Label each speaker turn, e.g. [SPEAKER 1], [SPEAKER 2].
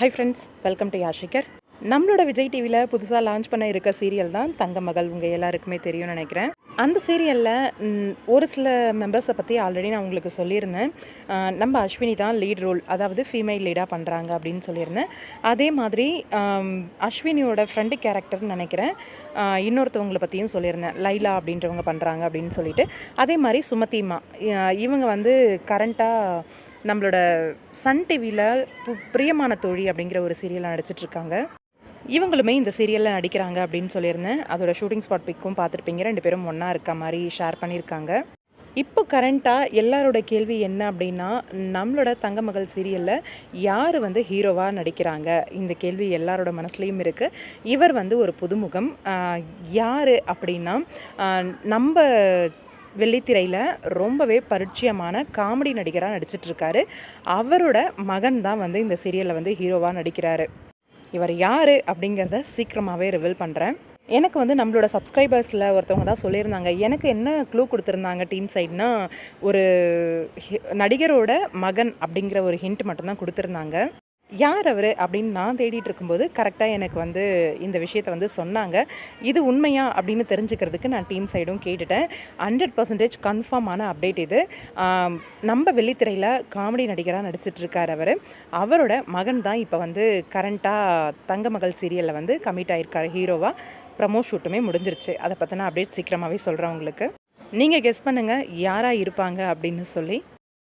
[SPEAKER 1] High friends welcome to யாஷிகர் நம்மளோட விஜய் டிவியில் புதுசாக லான்ச் பண்ண இருக்க சீரியல் தான் தங்க மகள் உங்கள் எல்லாருக்குமே தெரியும்னு நினைக்கிறேன். அந்த சீரியலில் ஒரு சில மெம்பர்ஸை பற்றி ஆல்ரெடி நான் உங்களுக்கு சொல்லியிருந்தேன். நம்ம அஸ்வினி தான் லீட் ரோல் அதாவது ஃபீமேல் லீடாக பண்ணுறாங்க அப்படின்னு சொல்லியிருந்தேன். அதே மாதிரி அஸ்வினியோட ஃப்ரெண்டு கேரக்டர்னு நினைக்கிறேன். இன்னொருத்தவங்களை பற்றியும் சொல்லியிருந்தேன். லைலா அப்படின்றவங்க பண்ணுறாங்க அப்படின்னு சொல்லிட்டு. அதே மாதிரி சுமதிமா இவங்க வந்து கரண்ட்டாக நம்மளோட சன் டிவியில் பிரியமான தோழி அப்படிங்கிற ஒரு சீரியலாக நடிச்சிட்ருக்காங்க. இவங்களுமே இந்த சீரியலில் நடிக்கிறாங்க அப்படின்னு சொல்லியிருந்தேன். அதோட ஷூட்டிங் ஸ்பாட் பிக்கும் பார்த்துருப்பீங்க. ரெண்டு பேரும் ஒன்றா இருக்க மாதிரி ஷேர் பண்ணியிருக்காங்க. இப்போ கரண்ட்டாக எல்லாரோட கேள்வி என்ன அப்படின்னா நம்மளோட தங்கமகள் சீரியலில் யார் வந்து ஹீரோவாக நடிக்கிறாங்க? இந்த கேள்வி எல்லாரோட மனசுலேயும் இருக்குது இவர் வந்து ஒரு புதுமுகம். யார் அப்படின்னா நம்ம வெள்ளித்திரையில் ரொம்பவே பரிச்சயமான காமெடி நடிகராக நடிச்சிட்ருக்காரு. அவரோட மகன் தான் வந்து இந்த சீரியலில் வந்து ஹீரோவாக நடிக்கிறாரு. இவர் யார் அப்படிங்கிறத சீக்கிரமாகவே ரிவீல் பண்ணுறேன் எனக்கு வந்து நம்மளோட சப்ஸ்கிரைபர்ஸில் ஒருத்தவங்க தான் சொல்லியிருந்தாங்க எனக்கு என்ன க்ளூ கொடுத்துருந்தாங்க டீம் சைட்னா ஒரு ஹி- நடிகரோட மகன் அப்படிங்கிற ஒரு ஹிண்ட் மட்டும்தான் கொடுத்துருந்தாங்க. யார் அவர் அப்படின்னு நான் தேடிட்டு இருக்கும்போது கரெக்டாக எனக்கு வந்து இந்த விஷயத்தை வந்து சொன்னாங்க. இது உண்மையா அப்படின்னு தெரிஞ்சுக்கிறதுக்கு நான் டீம் சைடும் கேட்டுட்டேன். ஹண்ட்ரட் பர்சன்டேஜ் கன்ஃபார்மான அப்டேட் இது. நம்ம வெள்ளித்திரையில் காமெடி நடிகராக நடிச்சிட்ருக்கார் அவர். அவரோட மகன் தான் இப்போ வந்து கரண்ட்டாக தங்க மகள் சீரியலில் வந்து கமிட் ஆகிருக்கார் ஹீரோவாக ப்ரமோ ஷூட்டுமே முடிஞ்சிருச்சு. அதை பற்றின அப்டேட் சீக்கிரமாகவே சொல்கிறேன் உங்களுக்கு. நீங்கள் கெஸ் பண்ணுங்கள் யாராக இருப்பாங்க அப்படின்னு சொல்லி.